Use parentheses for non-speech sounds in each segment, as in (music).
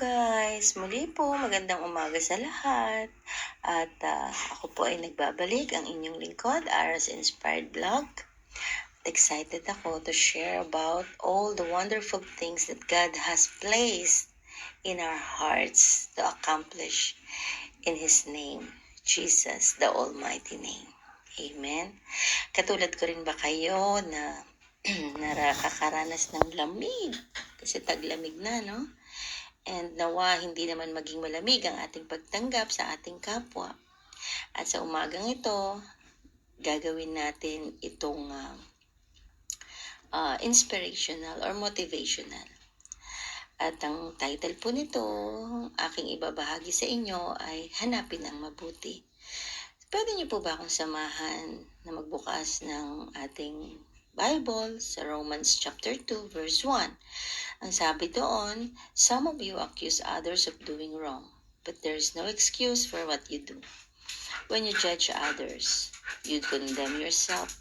guys! Muli po, magandang umaga sa lahat. At ah, ako po ay nagbabalik, ang inyong lingkod, Aras Inspired Vlog. At excited ako to share about all the wonderful things that God has placed in our hearts to accomplish in His name, Jesus, the Almighty name. Amen. Katulad ko rin ba kayo na (clears throat) nakakaranas ng lamig? Kasi taglamig na, no? And nawa hindi naman maging malamig ang ating pagtanggap sa ating kapwa. At sa umagang ito, gagawin natin itong ah, ah, inspirational or motivational. At ang title po nito, aking ibabahagi sa inyo ay Hanapin ang Mabuti. Pwede niyo po ba akong samahan na magbukas ng ating Bible sa Romans chapter 2 verse 1. Ang sabi doon, some of you accuse others of doing wrong, but there is no excuse for what you do. When you judge others, you condemn yourself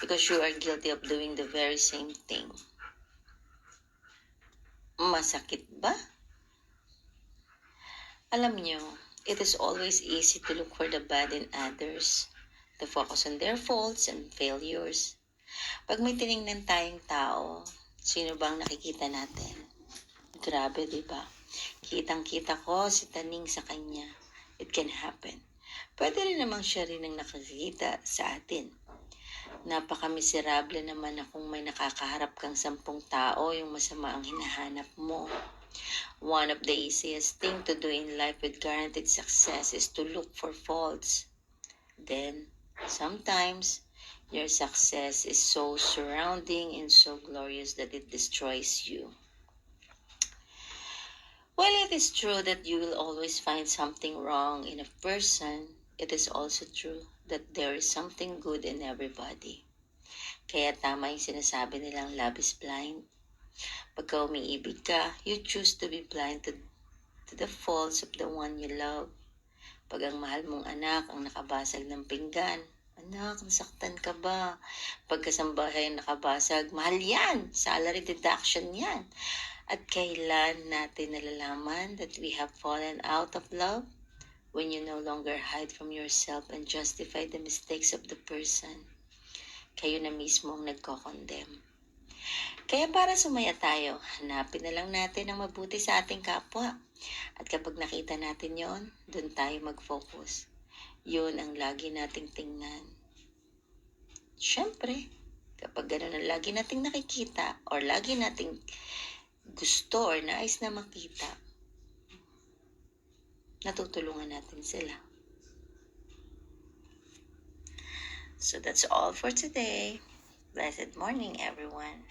because you are guilty of doing the very same thing. Masakit ba? Alam niyo, it is always easy to look for the bad in others, to focus on their faults and failures. Pag may tiningnan tayong tao, sino bang nakikita natin? Grabe, di ba? Kitang-kita ko si Taning sa kanya. It can happen. Pwede rin namang siya rin ang nakikita sa atin. Napaka-miserable naman na kung may nakakaharap kang sampung tao yung masama ang hinahanap mo. One of the easiest thing to do in life with guaranteed success is to look for faults. Then, sometimes, your success is so surrounding and so glorious that it destroys you. While it is true that you will always find something wrong in a person, it is also true that there is something good in everybody. Kaya tama yung sinasabi nilang love is blind. Pagka umiibig ka, you choose to be blind to, to the faults of the one you love. Pag ang mahal mong anak ang nakabasag ng pinggan, anak, nasaktan ka ba? Pagkasambahay nakabasag, mahal yan, salary deduction yan. At kailan natin nalalaman that we have fallen out of love? When you no longer hide from yourself and justify the mistakes of the person. Kayo na mismo ang nagko-condemn. Kaya para sumaya tayo, hanapin na lang natin ang mabuti sa ating kapwa. At kapag nakita natin yon, doon tayo mag-focus. Yun ang lagi nating tingnan. Siyempre, kapag ganun ang lagi nating nakikita or lagi nating gusto or nais na makita, natutulungan natin sila. So that's all for today. Blessed morning, everyone.